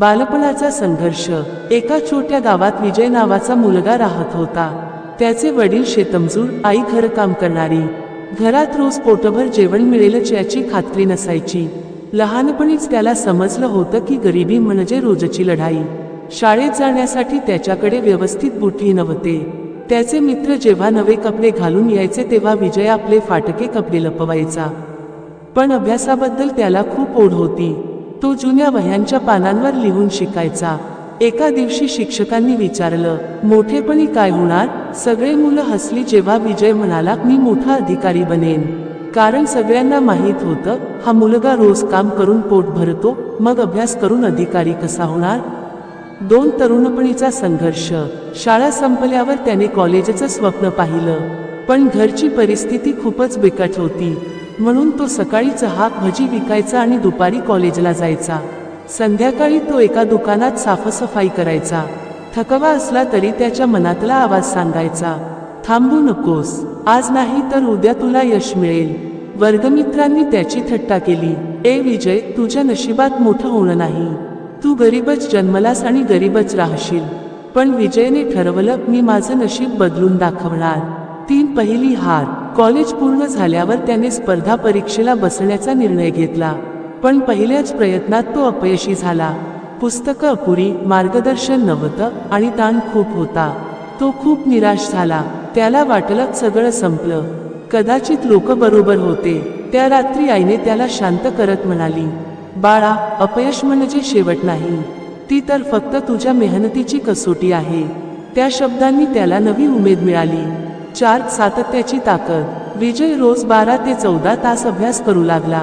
बालपणाचा संघर्ष. एका छोट्या गावात विजय नावाचा मुलगा राहत होता. त्याचे वडील शेतमजूर आई घरकाम करणारी. घरात रोज पोटभर जेवण मिळेलच याची खात्री नसायची. लहानपणीच त्याला समजलं होतं की गरिबी म्हणजे रोजची लढाई. शाळेत जाण्यासाठी त्याच्याकडे व्यवस्थित बुटी नव्हते. त्याचे मित्र जेव्हा नवे कपडे घालून यायचे तेव्हा विजय आपले फाटके कपडे लपवायचा. पण अभ्यासाबद्दल त्याला खूप ओढ होती. तो जुन्या वह्यांच्या पानांवर लिहून शिकायचा. एका दिवशी शिक्षकांनी विचारलं मोठेपणी काय होणार? सगळे मुलं हसली जेव्हा विजय म्हणाला मी मोठा अधिकारी बनेन. कारण सगळ्यांना माहीत होतं हा मुलगा रोज काम करून पोट भरतो मग अभ्यास करून अधिकारी कसा होणार दोन तरुणपणीचा संघर्ष. शाळा संपल्यावर त्याने कॉलेजचं स्वप्न पाहिलं. पण घरची परिस्थिती खूपच बिकट होती. म्हणून तो सकाळी चहा भजी विकायचा आणि दुपारी कॉलेजला जायचा. संध्याकाळी तो एका दुकानात साफसफाई करायचा. थकवा असला तरी त्याच्या मनातला आवाज सांगायचा. थांबू नकोस. आज नाही तर उद्या तुला यश मिळेल. वर्गमित्रांनी त्याची थट्टा केली. ए विजय तुझ्या नशिबात मोठं होणं नाही. तू गरीबच जन्मलास आणि गरीबच राहशील. पण विजयने ठरवलं मी माझं नशीब बदलून दाखवणार. तीन पहिली हार कॉलेज पूर्ण झाल्यावर त्याने स्पर्धा परीक्षेला बसण्याचा निर्णय घेतला. पण पहिल्याच प्रयत्नात तो अपयशी झाला. पुस्तकं अपुरी मार्गदर्शन नव्हतं आणि ताण खूप होता. तो खूप निराश झाला. त्याला वाटलं सगळं संपलं. कदाचित लोक बरोबर होते. त्या रात्री आईने त्याला शांत करत म्हणाली बाळा अपयश म्हणजे शेवट नाही. ती तर फक्त तुझ्या मेहनतीची कसोटी आहे. त्या शब्दांनी त्याला नवी उमेद मिळाली. चार सातत्याची ताकद. विजय रोज बारा ते चौदा तास अभ्यास करू लागला.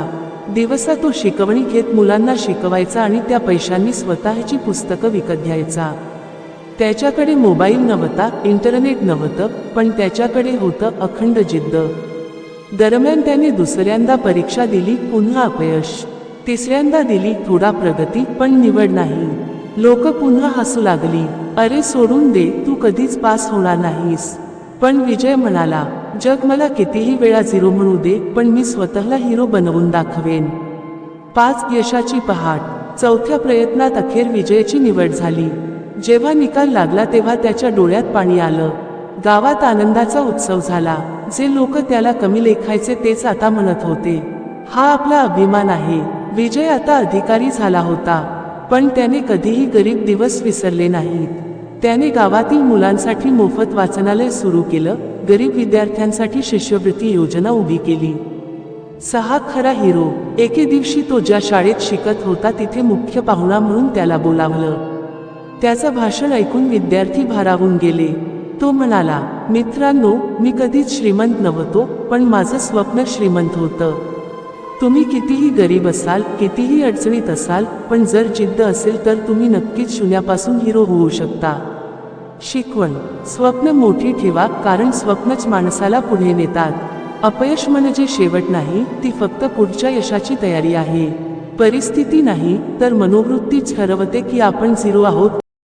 दिवसा तो शिकवणी घेत मुलांना शिकवायचा आणि त्या पैशांनी स्वतःची पुस्तकं विकत घ्यायचा. त्याच्याकडे मोबाईल नव्हता इंटरनेट नव्हतं पण त्याच्याकडे होतं अखंड जिद्द. दरम्यान त्याने दुसऱ्यांदा परीक्षा दिली पुन्हा अपयश. तिसऱ्यांदा दिली थोडा प्रगती पण निवड नाही. लोक पुन्हा हसू लागली. अरे सोडून दे तू कधीच पास होणार नाहीस. पण विजय म्हणाला जग मला कितीही वेळा झिरो म्हणू दे पण मी स्वतःला हिरो बनवून दाखवेन. पाच यशाची पहाट. चौथ्या प्रयत्नात अखेर विजयची निवड झाली. जेव्हा निकाल लागला तेव्हा त्याच्या डोळ्यात पाणी आलं. गावात आनंदाचा उत्सव झाला. जे लोक त्याला कमी लेखायचे तेच आता म्हणत होते. हा आपला अभिमान आहे. विजय आता अधिकारी झाला होता. पण त्याने कधीही गरीब दिवस विसरले नाहीत. त्याने गावातील मुलांसाठी मोफत वाचनालय सुरू केलं गरीब विद्यार्थ्यांसाठी शिष्यवृत्ती योजना उभी केली. सहा खरा हिरो एके दिवशी तो ज्या शाळेत शिकत होता तिथे मुख्य पाहुणा म्हणून त्याला बोलावलं. त्याचं भाषण ऐकून विद्यार्थी भारावून गेले. तो म्हणाला मित्रांनो मी कधीच श्रीमंत नव्हतो पण माझं स्वप्न श्रीमंत होतं. तुम्ही कितीही गरीब असाल कितीही अडचणीत असाल पण जर जिद्द असेल तर तुम्ही नक्कीच शून्यापासून हिरो होऊ शकता. शिकवण. स्वप्न मोठी ठेवा कारण स्वप्नच माणसाला पुढे नेतात. अपयश म्हणजे शेवट नाही ती फक्त पुढच्या यशाची तयारी आहे. परिस्थिती नाही तर मनोवृत्तीच ठरवते की आपण झिरो आहोत.